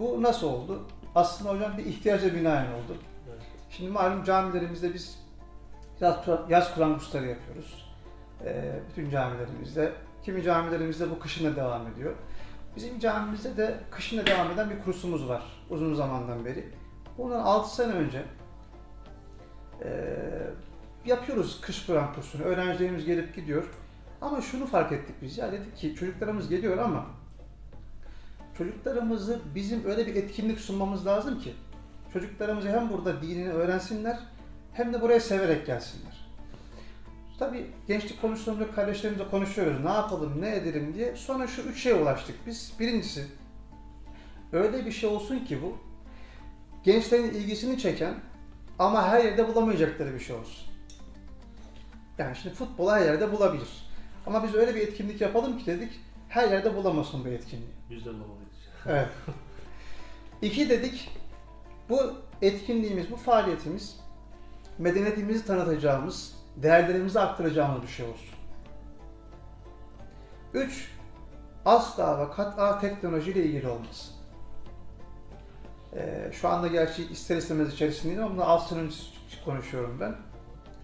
Bu nasıl oldu? Aslında hocam bir ihtiyaca binaen oldu. Evet. Şimdi malum camilerimizde biz yaz, yaz Kur'an kursları yapıyoruz. Ee, bütün camilerimizde. Kimi camilerimizde bu kışın da devam ediyor. Bizim camimizde de kışın da devam eden bir kursumuz var uzun zamandan beri. Bundan 6 sene önce ee, yapıyoruz kış Kur'an kursunu. Öğrencilerimiz gelip gidiyor. Ama şunu fark ettik biz ya dedik ki çocuklarımız geliyor ama çocuklarımızı bizim öyle bir etkinlik sunmamız lazım ki çocuklarımızı hem burada dinini öğrensinler hem de buraya severek gelsinler. Tabii gençlik komisyonunda kardeşlerimizle konuşuyoruz. Ne yapalım, ne edelim diye. Sonra şu üç şeye ulaştık biz. Birincisi, öyle bir şey olsun ki bu, gençlerin ilgisini çeken ama her yerde bulamayacakları bir şey olsun. Yani şimdi futbolu her yerde bulabilir. Ama biz öyle bir etkinlik yapalım ki dedik, her yerde bulamasın bu etkinliği. Biz de bulamayız. İki dedik, bu etkinliğimiz, bu faaliyetimiz medeniyetimizi tanıtacağımız, değerlerimizi aktaracağımız bir şey olsun. Üç, asla ve kat'a teknolojiyle ilgili olmasın. Ee, şu anda gerçi ister istemez içerisindeyim ama önce konuşuyorum ben.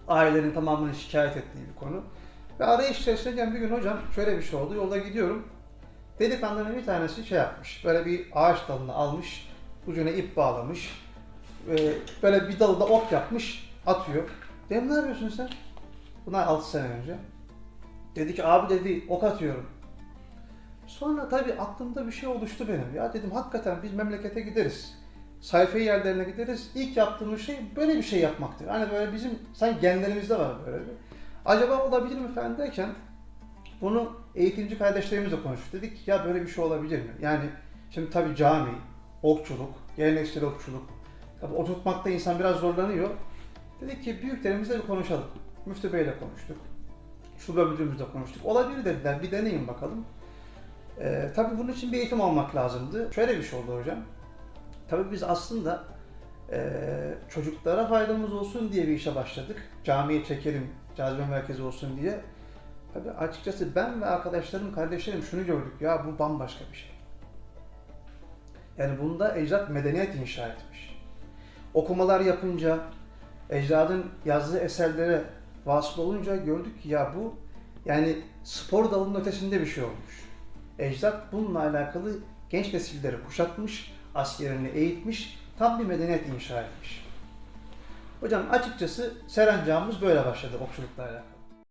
Ailelerin tamamını şikayet ettiği bir konu. Ve arayış içerisindeyken bir gün hocam şöyle bir şey oldu. Yolda gidiyorum. Delikanlının bir tanesi şey yapmış. Böyle bir ağaç dalını almış. Ucuna ip bağlamış. Ee, böyle bir dalı da ok yapmış. Atıyor. Dedim ne yapıyorsun sen? Bunlar 6 sene önce. Dedi ki abi dedi ok atıyorum. Sonra tabii aklımda bir şey oluştu benim. Ya dedim hakikaten biz memlekete gideriz. Sayfa yerlerine gideriz. İlk yaptığımız şey böyle bir şey yapmaktır. Hani böyle bizim sanki genlerimizde var böyle bir. Acaba olabilir mi falan derken bunu eğitimci kardeşlerimizle konuştuk. Dedik ya böyle bir şey olabilir mi? Yani şimdi tabii cami, okçuluk, geleneksel okçuluk. Tabii oturtmakta insan biraz zorlanıyor. Dedik ki büyüklerimizle bir konuşalım. Müftü Bey'le konuştuk. Şube müdürümüzle konuştuk. Olabilir dediler. Bir deneyin bakalım. Ee, tabii bunun için bir eğitim almak lazımdı. Şöyle bir şey oldu hocam. Tabii biz aslında eee, çocuklara faydamız olsun diye bir işe başladık. Camiye çekelim, cazibe merkezi olsun diye. Tabii açıkçası ben ve arkadaşlarım, kardeşlerim şunu gördük. Ya bu bambaşka bir şey. Yani bunda ecdat medeniyet inşa etmiş. Okumalar yapınca, ecdadın yazdığı eserlere vasıl olunca gördük ki ya bu yani spor dalının ötesinde bir şey olmuş. Ecdat bununla alakalı genç nesilleri kuşatmış, askerini eğitmiş, tam bir medeniyet inşa etmiş. Hocam açıkçası serencamımız böyle başladı okçulukla alakalı.